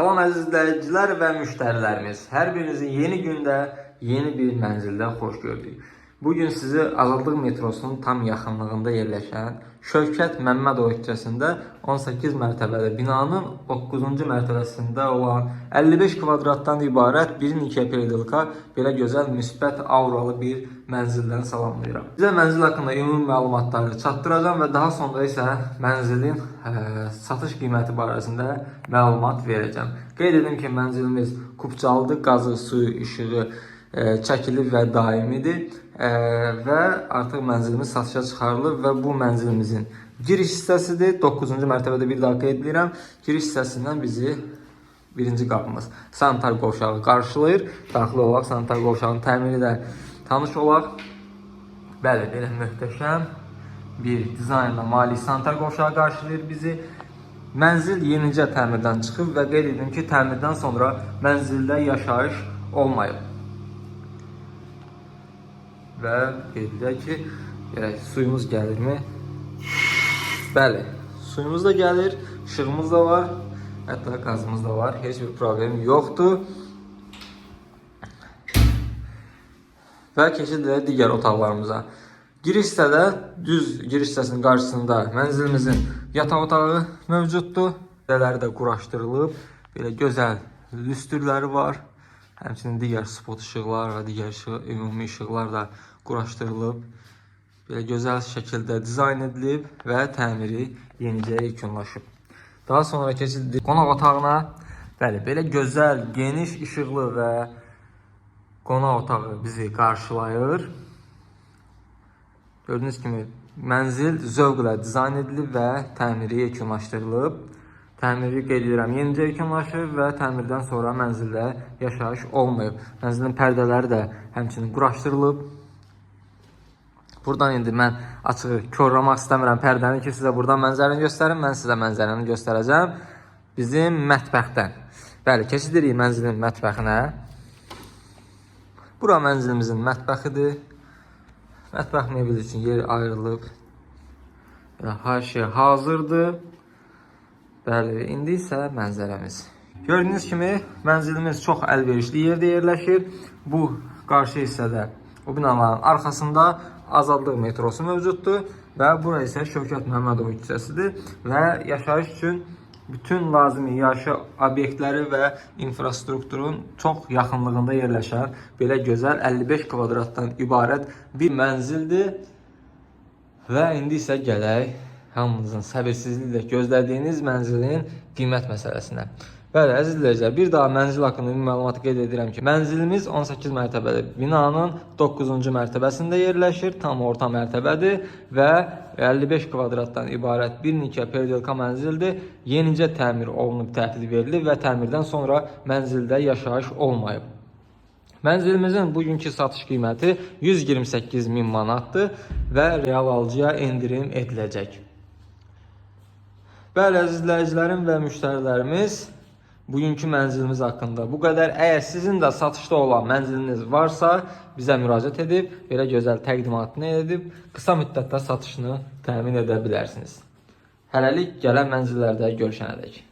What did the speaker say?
Salam əziz izləyicilər və müştərilərimiz. Hər birinizin yeni gündə, yeni bir mənzildə xoş gördük. Bu gün sizi Azadlıq metrosunun tam yaxınlığında yerləşən Şövkət Məmmədov küçəsində 18 mərtəbəli binanın 9-cu mərtəbəsində olan 55 kvadratdan ibarət bir Nikia Peridilka belə gözəl müsbət auralı bir mənzildən salamlayıram. Sizə mənzil haqqında ümumi məlumatları çatdıracağam və daha sonra isə mənzilin ə, satış qiyməti barəsində məlumat verəcəm. Qeyd edim ki, mənzilimiz Kupçalıdır, qazı, suyu, işığı ə, çəkili və daimidir ə, və artıq mənzilimiz satışa çıxarılıb və bu mənzilimizin giriş hissəsidir. 9-cu mərtəbədə bir daha qeyd edirəm. Giriş hissəsindən bizi birinci qapımız sanitar qovşağı qarşılayır. Daxil olaraq sanitar qovşağının təmiri də tanış olaq. Bəli, belə möhtəşəm bir dizaynla malik sanitar qovşağı qarşılayır bizi. Mənzil yenicə təmirdən çıxıb və qeyd edim ki, təmirdən sonra mənzildə yaşayış olmayıb. Və qeyd ki, görək suyumuz gəlirmi? Bəli, suyumuz da gəlir, işığımız da var, hətta qazımız da var. Heç bir problem yoxdur. Və keçid edək digər otaqlarımıza. Giriş hissədə düz giriş hissəsinin qarşısında mənzilimizin yataq otağı mövcuddur. Dələri də quraşdırılıb. Belə gözəl lüstrləri var. Həmçinin digər spot işıqlar və digər işıq, ümumi işıqlar da quraşdırılıb. Belə gözəl şəkildə dizayn edilib və təmiri yenicə yekunlaşıb. Daha sonra keçildi qonaq otağına. Bəli, belə gözəl, geniş işıqlı və qonaq otağı bizi qarşılayır. Gördüyünüz kimi mənzil zövqlə dizayn edilib və təmiri yekunlaşdırılıb. Təmiri qeyd edirəm, yenicə yekunlaşıb və təmirdən sonra mənzildə yaşayış olmayıb. Mənzilin pərdələri də həmçinin quraşdırılıb. Buradan indi mən açığı korlamaq istəmirəm pərdəni ki, sizə buradan mənzərəni göstərim. Mən sizə mənzərəni göstərəcəm bizim mətbəxdən. Bəli, keçid edirik mənzilin mətbəxinə. Bura mənzilimizin mətbəxidir. Mətbəx mebeli üçün yer ayrılıb. Hər şey hazırdır. Bəli, indi isə mənzərəmiz. Gördüyünüz kimi mənzilimiz çox əlverişli yerdə yerləşir. Bu qarşı hissədə o binaların arxasında Azadlıq metrosu mövcuddur və bura isə Şövkət Məmmədov küçəsidir və yaşayış üçün bütün lazımi yaşa obyektləri və infrastrukturun çox yaxınlığında yerləşən belə gözəl 55 kvadratdan ibarət bir mənzildir. Və indi isə gələk hamınızın səbirsizliklə gözlədiyiniz mənzilin qiymət məsələsinə. Bəli, əziz izləyicilər, bir daha mənzil haqqında ümumi məlumatı qeyd edirəm ki, mənzilimiz 18 mərtəbəli binanın 9-cu mərtəbəsində yerləşir, tam orta mərtəbədir və 55 kvadratdan ibarət bir Nikia Perdelka mənzildir. Yenicə təmir olunub, təhvil verilib və təmirdən sonra mənzildə yaşayış olmayıb. Mənzilimizin bugünkü satış qiyməti 128 min manatdır və real alıcıya endirim ediləcək. Bəli, əziz izləyicilərim və müştərilərimiz, bugünkü mənzilimiz haqqında bu qədər. Əgər sizin də satışda olan mənziliniz varsa, bizə müraciət edib, belə gözəl təqdimatını edib, qısa müddətdə satışını təmin edə bilərsiniz. Hələlik gələn mənzillərdə görüşənədək.